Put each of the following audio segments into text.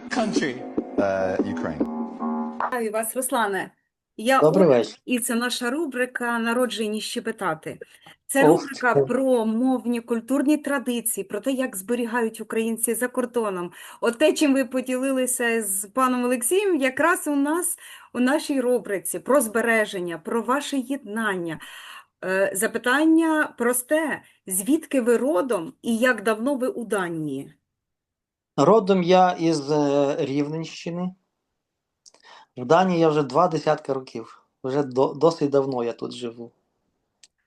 country? Uh, Ukraine. Вітаю вас, Руслане. Я Добрий Оля, вечір. і це наша рубрика «Народжені щебетати». Це Ух рубрика ти. про мовні культурні традиції, про те, як зберігають українці за кордоном. От те, чим ви поділилися з паном Олексієм, якраз у нас у нашій рубриці про збереження, про ваше єднання. Е, Запитання просте: звідки ви родом і як давно ви у Данії? Родом я із е, Рівненщини. В Данії я вже два десятки років. Вже до, досить давно я тут живу.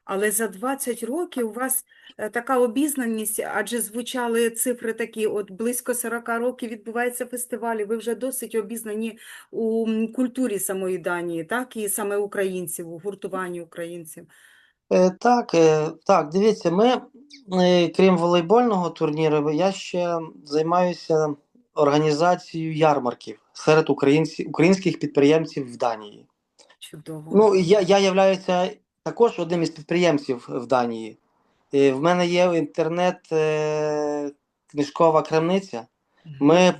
Але за 20 років у вас е, така обізнаність, адже звучали цифри такі, от близько 40 років відбуваються фестивалі, ви вже досить обізнані у культурі самої Данії, так? І саме українців, у гуртуванні українців. Е, так, е, так, дивіться, ми, е, крім волейбольного турніру, я ще займаюся організацією ярмарків серед українців, українських підприємців в Данії. Чудово. Ну, я, я являюся також одним із підприємців в Данії. В мене є інтернет е, книжкова крамниця. Ми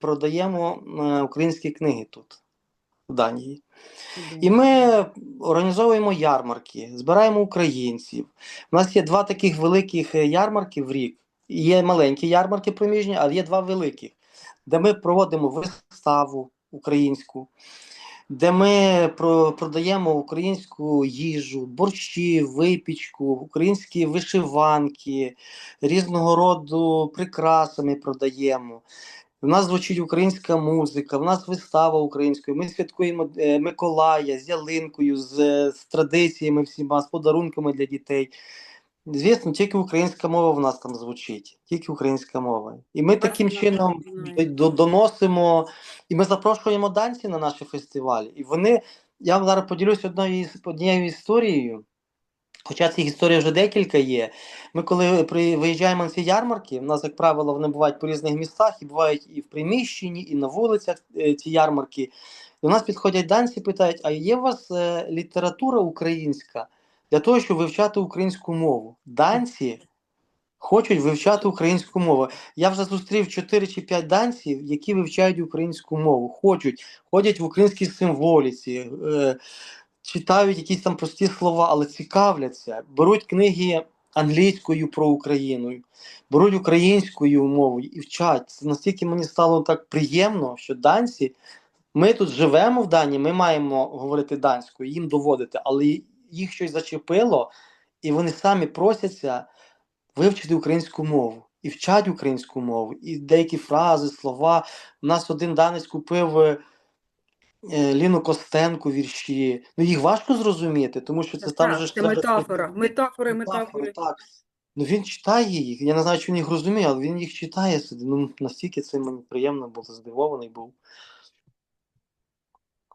продаємо українські книги тут, в Данії. І ми організовуємо ярмарки, збираємо українців. У нас є два таких великих е, ярмарки в рік. Є маленькі ярмарки проміжні, але є два великих, де ми проводимо виставу українську, де ми продаємо українську їжу, борщі, випічку, українські вишиванки, різного роду прикраси ми продаємо. У нас звучить українська музика, в нас вистава українською. Ми святкуємо е, Миколая з ялинкою, з, з традиціями всіма, з подарунками для дітей. Звісно, тільки українська мова в нас там звучить, тільки українська мова. І ми таким чином доносимо, і ми запрошуємо данців на наші фестивалі. І вони, я вам зараз поділюсь із- однією історією. Хоча цих історій вже декілька є. Ми коли виїжджаємо на ці ярмарки, в нас, як правило, вони бувають по різних містах, і бувають і в приміщенні, і на вулицях е, ці ярмарки. До нас підходять данці і питають: а є у вас е, література українська для того, щоб вивчати українську мову? Данці хочуть вивчати українську мову. Я вже зустрів 4 чи 5 данців, які вивчають українську мову, хочуть, ходять в українській символіці. Читають якісь там прості слова, але цікавляться, беруть книги англійською про Україну, беруть українською мовою і вчать. Це настільки мені стало так приємно, що данці, ми тут живемо в Данії, ми маємо говорити данською, їм доводити, але їх щось зачепило, і вони самі просяться вивчити українську мову. І вчать українську мову, і деякі фрази, слова. У нас один данець купив е, Ліну Костенко вірші. Ну їх важко зрозуміти, тому що це там Так, же ж це треба метафора, метафори, метафори, так. Ну він читає їх. Я не знаю, чи він їх розуміє, але він їх читає. сюди. Ну настільки це мені приємно було, здивований був.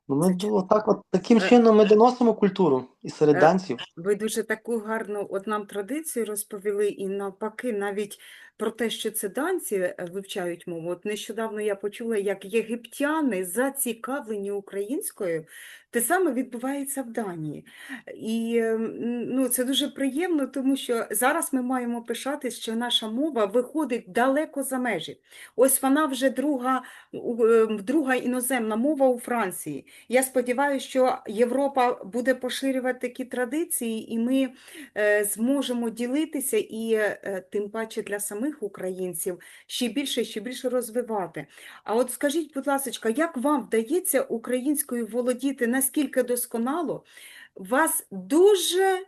Ну, ми так, от таким Е, чином ми доносимо культуру і серед е, данців. Ви дуже таку гарну от нам традицію розповіли, і навпаки, навіть про те, що це данці е, вивчають мову. От нещодавно я почула, як єгиптяни зацікавлені українською, те саме відбувається в Данії. І е, м, ну, це дуже приємно, тому що зараз ми маємо пишатись, що наша мова виходить далеко за межі. Ось вона вже друга, у- е, друга іноземна мова у Франції. Я сподіваюся, що Європа буде поширювати такі традиції, і ми е, зможемо ділитися і е, тим паче для самих українців ще більше, ще більше розвивати. А от скажіть, будь ласка, як вам вдається українською володіти наскільки досконало? Вас дуже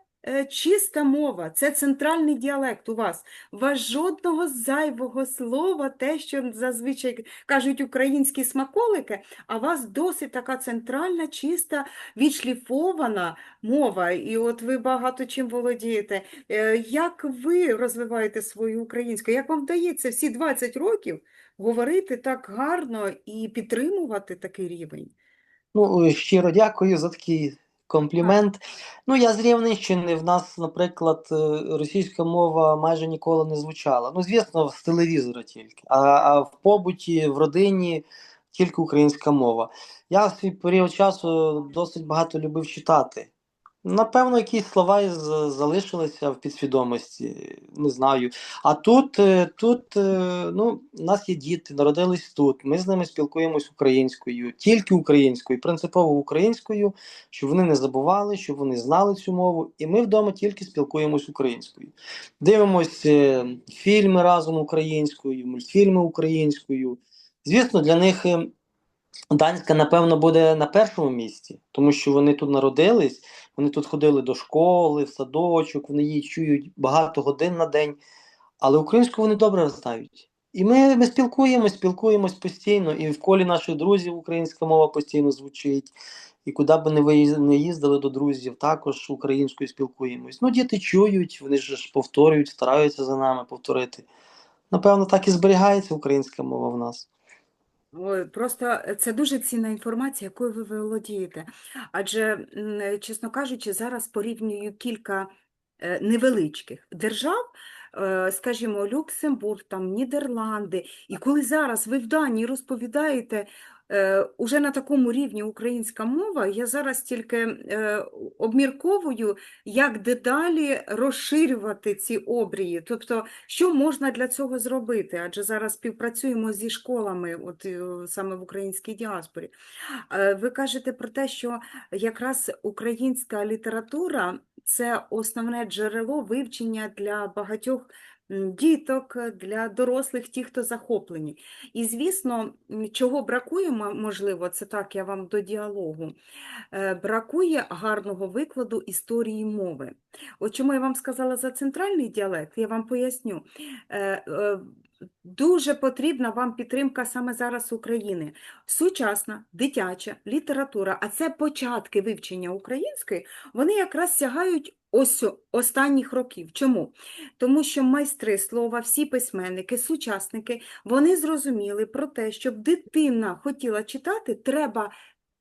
чиста мова, це центральний діалект у вас. У вас жодного зайвого слова, те, що зазвичай кажуть українські смаколики, а у вас досить така центральна, чиста, відшліфована мова, і от ви багато чим володієте. Е, Як ви розвиваєте свою українську? Як вам вдається всі 20 років говорити так гарно і підтримувати такий рівень? Ну, щиро дякую за такий комплімент. Ну, я з Рівненщини, в нас, наприклад, е, російська мова майже ніколи не звучала. Ну, звісно, з телевізора тільки. А, а в побуті, в родині тільки українська мова. Я в свій період часу досить багато любив читати. Напевно, якісь слова залишилися в підсвідомості, не знаю. А тут, е, тут е, ну, у нас є діти, народились тут. Ми з ними спілкуємось українською, тільки українською, принципово українською, щоб вони не забували, щоб вони знали цю мову. І ми вдома тільки спілкуємось українською. Дивимось е, фільми разом українською, мультфільми українською. Звісно, для них. е, Данська, напевно, буде на першому місці, тому що вони тут народились, вони тут ходили до школи, в садочок, вони її чують багато годин на день, але українську вони добре знають. І ми, ми спілкуємось, спілкуємось постійно, і в колі наших друзів українська мова постійно звучить. І куди б не їздили до друзів, також українською спілкуємось. Ну, діти чують, вони ж повторюють, стараються за нами повторити. Напевно, так і зберігається українська мова в нас. Просто це дуже цінна інформація, якою ви володієте. Адже, м, чесно кажучи, зараз порівнюю кілька е, невеличких держав, е, скажімо, Люксембург, там, Нідерланди. І коли зараз ви в Данії розповідаєте е, уже на такому рівні українська мова, я зараз тільки е, обмірковую, як дедалі розширювати ці обрії. Тобто, що можна для цього зробити? Адже зараз співпрацюємо зі школами, от е, саме в українській діаспорі. Е, Ви кажете про те, що якраз українська література це основне джерело вивчення для багатьох діток, для дорослих, ті, хто захоплені. І, звісно, чого бракує, можливо, це так, я вам до діалогу. Е, Бракує гарного викладу історії мови. От чому я вам сказала за центральний діалект, я вам поясню. Е, е, Дуже потрібна вам підтримка саме зараз України. Сучасна дитяча література, а це початки вивчення української, вони якраз сягають ось останніх років. Чому? Тому що майстри слова, всі письменники, сучасники, вони зрозуміли про те, щоб дитина хотіла читати, треба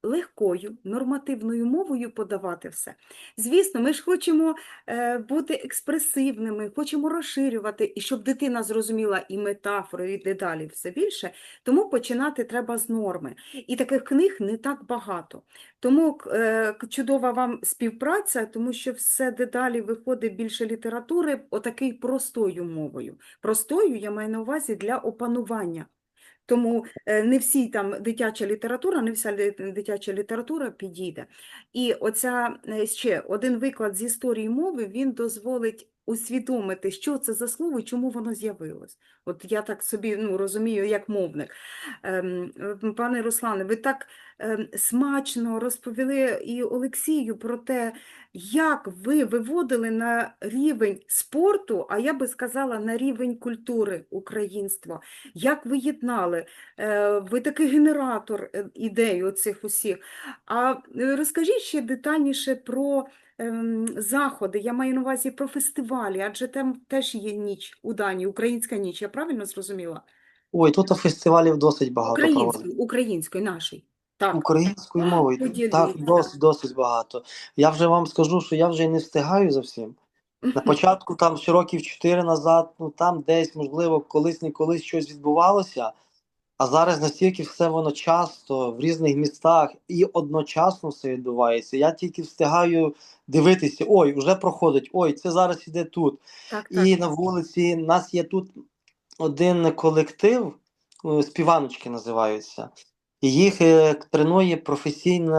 легкою нормативною мовою подавати все. Звісно, ми ж хочемо е, бути експресивними, хочемо розширювати, і щоб дитина зрозуміла і метафори, і дедалі все більше, тому починати треба з норми. І таких книг не так багато. Тому е, чудова вам співпраця, тому що все дедалі виходить більше літератури, отакий простою мовою. Простою я маю на увазі для опанування. Тому е, не всі там дитяча література, не вся дитяча література підійде. І оця е, ще один виклад з історії мови, він дозволить усвідомити, що це за слово і чому воно з'явилось. От я так собі ну, розумію, як мовник. Ем, Пане Руслане, ви так ем, смачно розповіли і Олексію про те, як ви виводили на рівень спорту, а я би сказала, на рівень культури українства. Як ви єднали? Е, Ви такий генератор е, ідей оцих усіх. А е, розкажіть ще детальніше про заходи. Я маю на увазі про фестивалі, адже там теж є ніч у Данії, українська ніч. Я правильно зрозуміла? Ой, тут фестивалів досить багато проводиться. Українською, українською, нашої. Так. Українською мовою так, досить, досить багато. Я вже вам скажу, що я вже не встигаю за всім. На початку, там ще років 4 назад, ну там десь, можливо, колись не колись щось відбувалося, а зараз настільки все воно часто в різних містах і одночасно все відбувається. Я тільки встигаю дивитися: ой, вже проходить, ой, це зараз іде тут. Так, так. І на вулиці нас є тут один колектив, е, співаночки називаються. Їх е, тренує професійна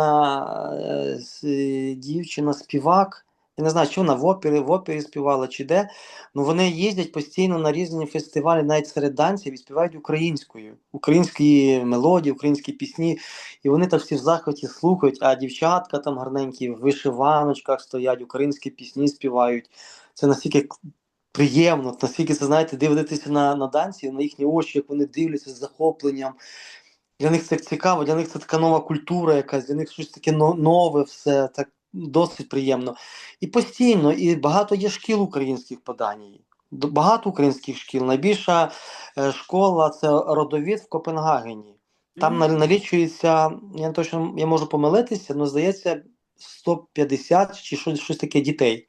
е, дівчина-співак. Я не знаю, чи вона в опері, в опері співала, чи де. Ну вони їздять постійно на різні фестивалі, навіть серед данців, і співають українською, українські мелодії, українські пісні. І вони так всі в захваті слухають, а дівчатка там гарненькі в вишиваночках стоять, українські пісні співають. Це настільки приємно, наскільки це, знаєте, дивитися на, на данців, на їхні очі, як вони дивляться з захопленням. Для них це цікаво, для них це така нова культура якась, для них щось таке нове, все так досить приємно. І постійно, і багато є шкіл українських по Данії. Багато українських шкіл. Найбільша е, школа це родовід в Копенгагені. Там mm налічується, я не точно я можу помилитися, але здається, 150 чи щось, щось таке дітей.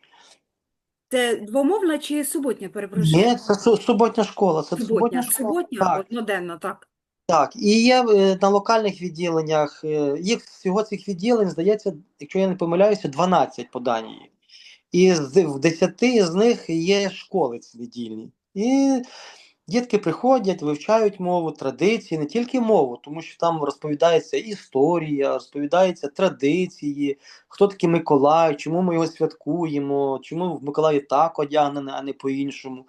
Це двомовна чи суботня, перепрошую? Ні, це суботня школа. Це Суботня, суботня школа. суботня, Так. одноденна, так. Так, і є е, на локальних відділеннях, е, їх всього цих відділень, здається, якщо я не помиляюся, 12 по Данії. І в 10 з них є школи віддільні. І дітки приходять, вивчають мову, традиції, не тільки мову, тому що там розповідається історія, розповідаються традиції, хто такий Миколай, чому ми його святкуємо, чому в Миколаї так одягнений, а не по-іншому.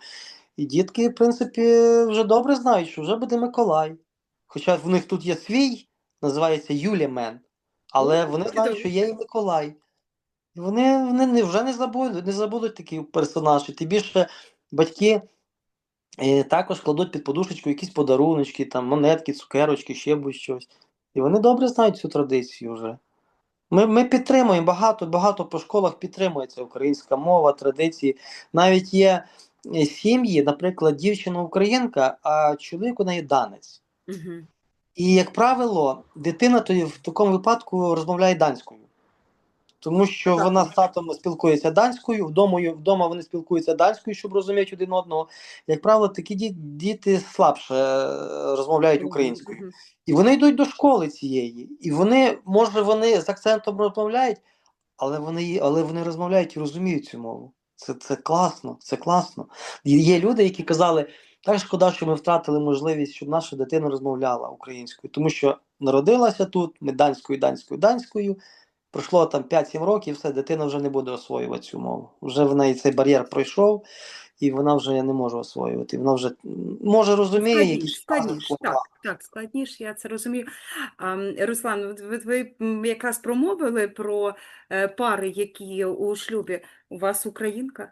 І дітки, в принципі, вже добре знають, що вже буде Миколай. Хоча в них тут є свій, називається Юлімен, але вони знають, що є і Миколай. І вони, вони не, вже не забудуть, не забудуть такий персонаж. І тим більше батьки е, також кладуть під подушечку якісь подаруночки, там, монетки, цукерочки, ще будь-щось. І вони добре знають цю традицію вже. Ми, ми підтримуємо багато, багато по школах підтримується українська мова, традиції. Навіть є е, сім'ї, наприклад, дівчина українка, а чоловік у неї данець. Угу. І, як правило, дитина тоді в такому випадку розмовляє данською. Тому що Так. вона з татом спілкується данською, вдома, вдома вони спілкуються данською, щоб розуміти один одного. Як правило, такі ді- діти слабше е, розмовляють українською. Мгм. І вони йдуть до школи цієї. І вони, може, вони з акцентом розмовляють, але вони, але вони розмовляють і розуміють цю мову. Це, це класно, це класно. Є люди, які казали, так шкода, що ми втратили можливість, щоб наша дитина розмовляла українською, тому що народилася тут, ми данською, данською, данською. Пройшло там 5-7 років, все, дитина вже не буде освоювати цю мову. Вже в неї цей бар'єр пройшов, і вона вже не може освоювати. Вона вже може розуміє Складніш, якісь складніш, слова. так, так, складніш, я це розумію. А, Руслан, ви, ви якраз промовили про е, пари, які у шлюбі. У вас українка?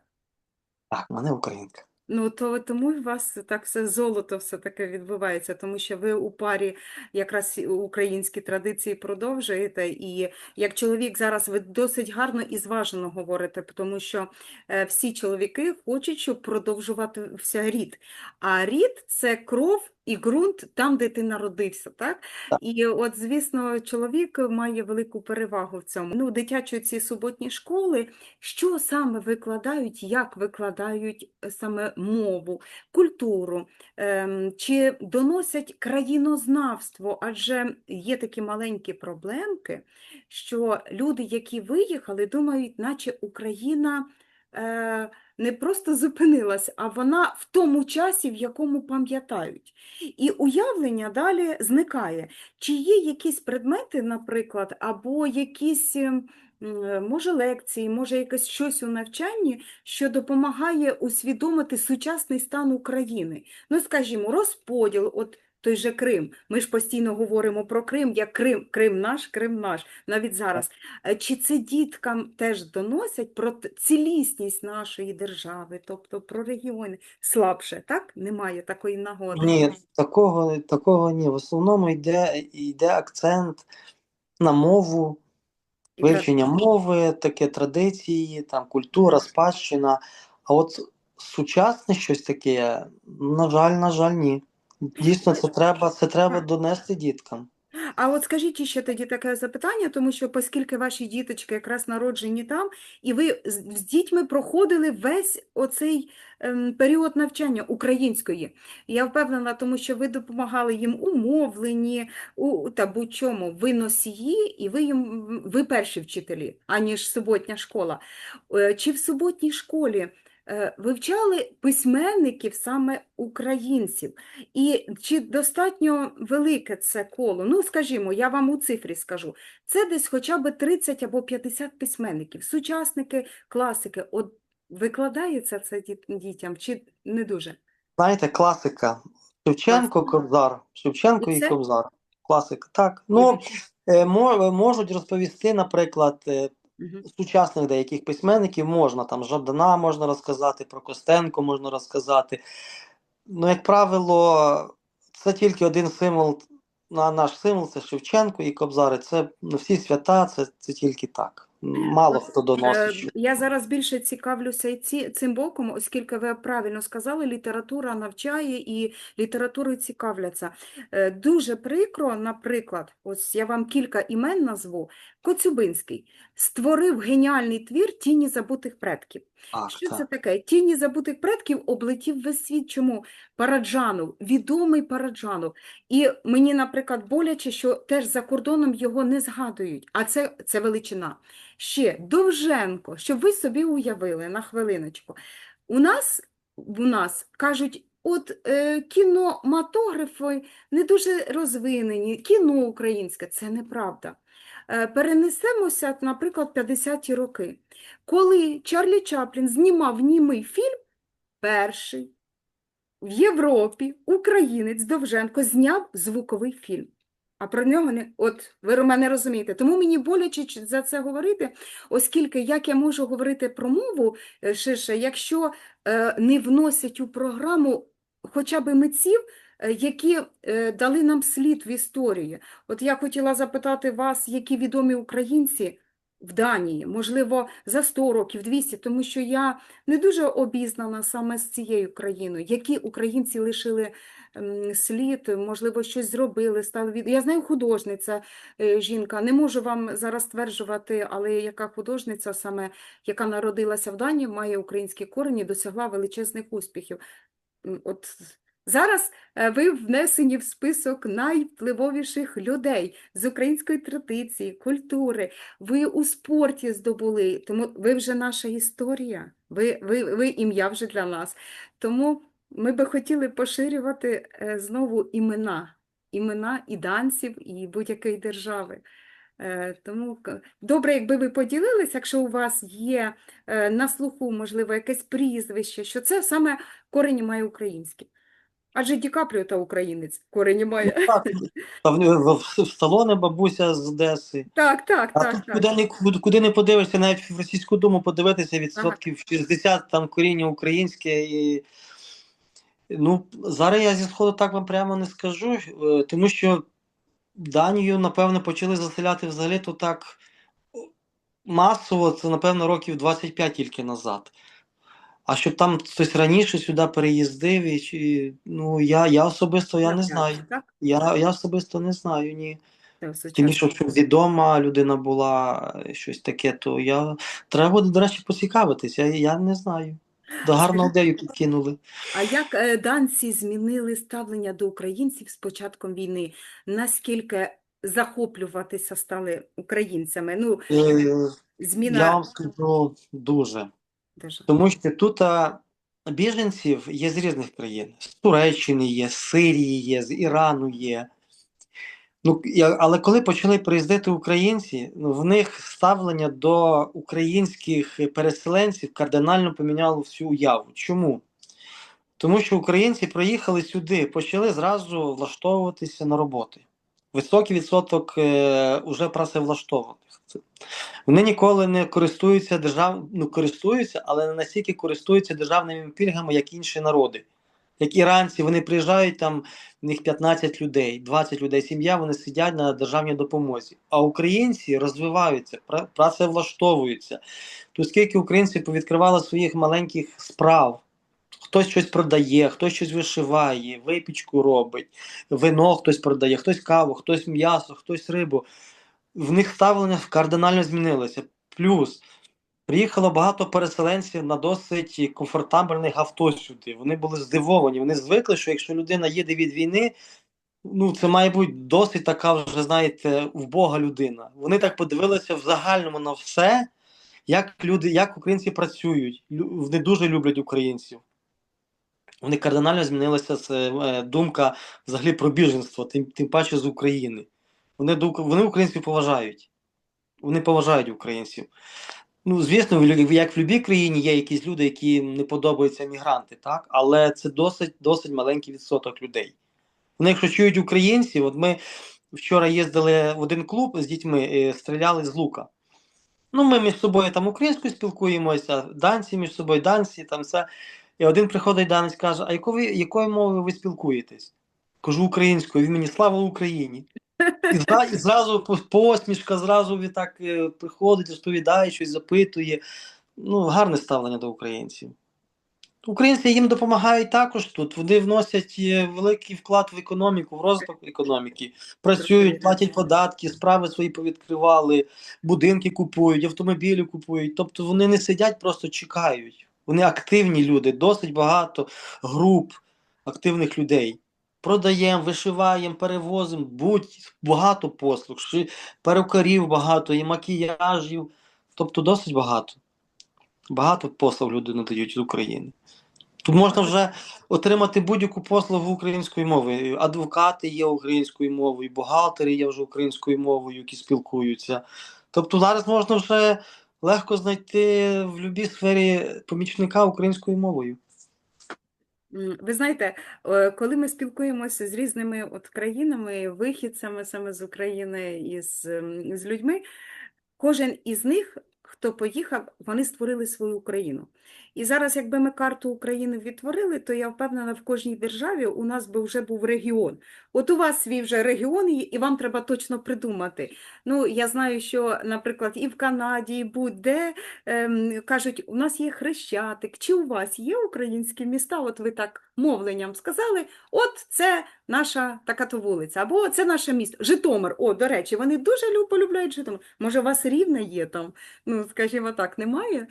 Так, в мене українка. Ну, то тому у вас так все золото все таке відбувається, тому що ви у парі якраз українські традиції продовжуєте. І як чоловік зараз ви досить гарно і зважено говорите, тому що е, всі чоловіки хочуть, щоб продовжуватися рід. А рід це кров і ґрунт там, де ти народився, так? Так. І от, звісно, чоловік має велику перевагу в цьому. Ну, дитячі ці суботні школи, що саме викладають, як викладають е, саме мову, культуру, ем, чи доносять країнознавство, адже є такі маленькі проблемки, що люди, які виїхали, думають, наче Україна е, не просто зупинилась, а вона в тому часі, в якому пам'ятають. І уявлення далі зникає. Чи є якісь предмети, наприклад, або якісь. ем, Може, лекції, може якесь щось у навчанні, що допомагає усвідомити сучасний стан України. Ну, скажімо, розподіл, от той же Крим. Ми ж постійно говоримо про Крим, як Крим, Крим наш, Крим наш, навіть зараз. Е, Чи це діткам теж доносять про цілісність нашої держави, тобто про регіони? Слабше, так? Немає такої нагоди. Ні, такого, такого ні. В основному йде, йде акцент на мову, вивчення мови, таке традиції, там культура, спадщина. А от сучасне щось таке, на жаль, на жаль, ні. Дійсно, це треба, це треба донести діткам. А от скажіть ще тоді таке запитання, тому що оскільки ваші діточки якраз народжені там, і ви з, з дітьми проходили весь оцей ем, період навчання української. Я впевнена, тому що ви допомагали їм у мовленні, у та будь-чому. Ви носії, і ви їм ви перші вчителі, аніж суботня школа. Е, Чи в суботній школі вивчали письменників саме українців? І чи достатньо велике це коло? Ну, скажімо, я вам у цифрі скажу. Це десь хоча б 30 або 50 письменників, сучасники, класики. От викладається це діт- дітям чи не дуже? Знаєте, класика. Шевченко, Кобзар. Шевченко і Оце? Кобзар. Класика. Так. Ну, е, можуть розповісти, наприклад, е. Сучасних деяких письменників можна, там Жадана можна розказати, про Костенко можна розказати. Ну, як правило, це тільки один символ, на наш символ це Шевченко і Кобзари. Це ну, всі свята, це, це тільки так. Мало хто Е, доносить. Я зараз більше цікавлюся ці, цим боком, оскільки ви правильно сказали, література навчає і літературою цікавляться. Е, Дуже прикро, наприклад, ось я вам кілька імен назву. Коцюбинський створив геніальний твір «Тіні забутих предків». Так, Що це так. таке? Тіні забутих предків облетів весь світ. Чому? Параджанов, відомий Параджанов. І мені, наприклад, боляче, що теж за кордоном його не згадують, а це, це величина. Ще Довженко, щоб ви собі уявили на хвилиночку. У нас, у нас кажуть, от е, кінематографи не дуже розвинені, кіно українське, це неправда. Е, перенесемося, наприклад, 50-ті роки. Коли Чарлі Чаплін знімав німий фільм, перший в Європі українець Довженко зняв звуковий фільм. А про нього не от ви мене розумієте. Тому мені боляче за це говорити, оскільки як я можу говорити про мову е, ширше, якщо е, не вносять у програму хоча б митців, які е, дали нам слід в історії. От я хотіла запитати вас, які відомі українці в Данії, можливо, за 100 років, 200, тому що я не дуже обізнана саме з цією країною, які українці лишили слід, можливо, щось зробили, стали від... Я знаю художниця, е, жінка, не можу вам зараз стверджувати, але яка художниця саме, яка народилася в Данії, має українські корені, досягла величезних успіхів. От зараз е, ви внесені в список найвпливовіших людей з української традиції, культури. Ви у спорті здобули, тому ви вже наша історія, ви, ви, ви ім'я вже для нас. Тому ми би хотіли поширювати е, знову імена, імена і данців, і будь-якої держави. Е, Тому добре, якби ви поділилися, якщо у вас є на слуху, можливо, якесь прізвище, що це саме корені має українські. Адже Ді Капріо та українець корені має. Так. В, в Сталоне бабуся з Одеси. Так, так, А так, тут так. куди не, куди, не подивишся, навіть в російську думу подивитися відсотків 60 там коріння українське. І, ну, зараз я зі сходу так вам прямо не скажу, е, тому що Данію, напевно, почали заселяти взагалі то так масово, це, напевно, років 25 тільки назад. А щоб там хтось раніше сюди переїздив, і, чи, ну, я, я особисто я не знаю. Я, я особисто не знаю, ні. Тим більше, якщо відома людина була, е, щось таке, то я треба буде, до речі, поцікавитись. Я, я не знаю. До гарного ідею підкинули. А як е, данці змінили ставлення до українців з початком війни? Наскільки захоплюватися стали українцями? Ну, Е, зміна я вам скажу дуже. Дуже. Тому що тут а, біженців є з різних країн. З Туреччини є, з Сирії є, з Ірану є. Ну, але коли почали приїздити українці, ну, в них ставлення до українських переселенців кардинально поміняло всю уяву. Чому? Тому що українці приїхали сюди, почали зразу влаштовуватися на роботи. Високий відсоток е, уже працевлаштованих. Вони ніколи не користуються держав... ну, користуються, але не настільки користуються державними пільгами, як інші народи. Як іранці, вони приїжджають там, в них 15 людей, 20 людей, сім'я, вони сидять на державній допомозі. А українці розвиваються, пра- працевлаштовуються. Тут скільки українців повідкривали своїх маленьких справ. Хтось щось продає, хтось щось вишиває, випічку робить, вино хтось продає, хтось каву, хтось м'ясо, хтось рибу. В них ставлення кардинально змінилося. Плюс приїхало багато переселенців на досить комфортабельних авто сюди. Вони були здивовані. Вони звикли, що якщо людина їде від війни, ну це має бути досить така вже, знаєте, вбога людина. Вони так подивилися в загальному на все, як люди, як українці працюють. Вони дуже люблять українців. Вони кардинально змінилася це, е, думка взагалі про біженство, тим, тим паче з України. Вони, вони українців поважають. Вони поважають українців. Ну, звісно, як в будь-якій країні є якісь люди, які не подобаються мігранти, так? але це досить, досить маленький відсоток людей. Вони, якщо чують українців, от ми вчора їздили в один клуб з дітьми, е, стріляли з лука. Ну, ми між собою там українською спілкуємося, данці між собою, данці, там все. І один приходить данець каже: А якою, якою мовою ви спілкуєтесь? Кажу українською, він мені слава Україні. І, зра, і зразу посмішка, зразу він так е, приходить, розповідає, щось запитує. Ну, гарне ставлення до українців. Українці їм допомагають також тут. Вони вносять е, великий вклад в економіку, в розвиток економіки. Працюють, платять податки, справи свої повідкривали, будинки купують, автомобілі купують. Тобто вони не сидять, просто чекають. Вони активні люди, досить багато груп активних людей. Продаємо, вишиваємо, перевозимо, будь багато послуг, перукарів багато, і макіяжів. Тобто досить багато. Багато послуг люди надають з України. Тут можна вже отримати будь-яку послугу українською мовою. Адвокати є українською мовою, бухгалтери є вже українською мовою, які спілкуються. Тобто зараз можна вже легко знайти в будь-якій сфері помічника українською мовою. Ви знаєте, е, коли ми спілкуємося з різними от країнами, вихідцями саме з України і з, з людьми, кожен із них, хто поїхав, вони створили свою Україну. І зараз, якби ми карту України відтворили, то я впевнена, в кожній державі у нас би вже був регіон. От у вас свій вже регіон, і вам треба точно придумати. Ну, я знаю, що, наприклад, і в Канаді, і будь-де ем, кажуть, у нас є Хрещатик, чи у вас є українські міста? От ви так мовленням сказали, от це наша така-то вулиця, або це наше місто. Житомир. О, до речі, вони дуже полюбляють Житомир. Може, у вас рівне є там? Ну, скажімо так, немає?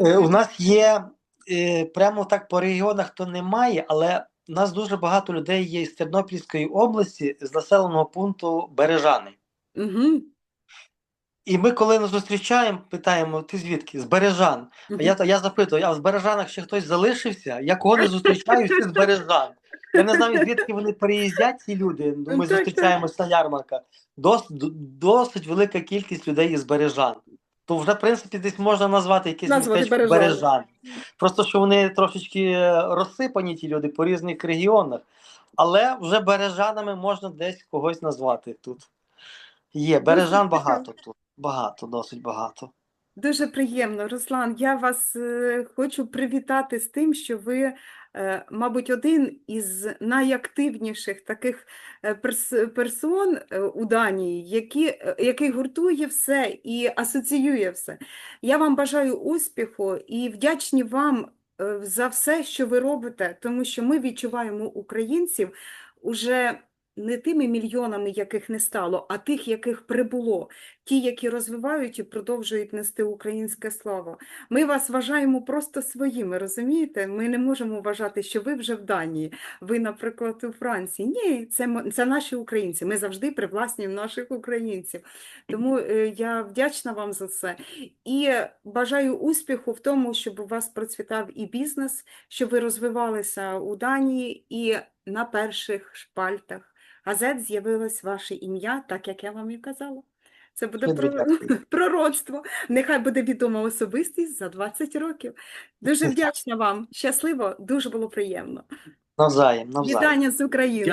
Е, У нас є е, прямо так по регіонах то немає, але у нас дуже багато людей є із Тернопільської області, з населеного пункту Бережани. Угу. І ми, коли нас зустрічаємо, питаємо, ти звідки? З Бережан. А я, я запитую, а в Бережанах ще хтось залишився? Я кого не зустрічаю, всі з Бережан. Я не знаю, звідки вони переїздять, ці люди. Ну, Ми зустрічаємося на ярмарках. Дос, досить велика кількість людей із Бережан. То вже, в принципі, десь можна назвати Назвати містечко Бережани. Бережан. Просто що вони трошечки е, розсипані, ті люди, по різних регіонах. Але вже бережанами можна десь когось назвати тут. Є, бережан багато тут. Багато, досить багато. Дуже приємно, Руслан. Я вас е, хочу привітати з тим, що ви, е, мабуть, один із найактивніших таких е, персон у Данії, які, який гуртує все і асоціює все. Я вам бажаю успіху і вдячні вам за все, що ви робите, тому що ми відчуваємо українців уже не тими мільйонами, яких не стало, а тих, яких прибуло ті, які розвивають і продовжують нести українське слово. Ми вас вважаємо просто своїми, розумієте? Ми не можемо вважати, що ви вже в Данії, ви, наприклад, у Франції. Ні, це, це наші українці. Ми завжди привласнюємо наших українців. Тому е, я вдячна вам за це. І бажаю успіху в тому, щоб у вас процвітав і бізнес, щоб ви розвивалися у Данії і на перших шпальтах газет з'явилось ваше ім'я, так як я вам і казала. Це буде про... пророцтво. Нехай буде відома особистість за 20 років. Дуже вдячна вам. Щасливо, дуже було приємно. Навзаєм, навзаєм. Вітання з України.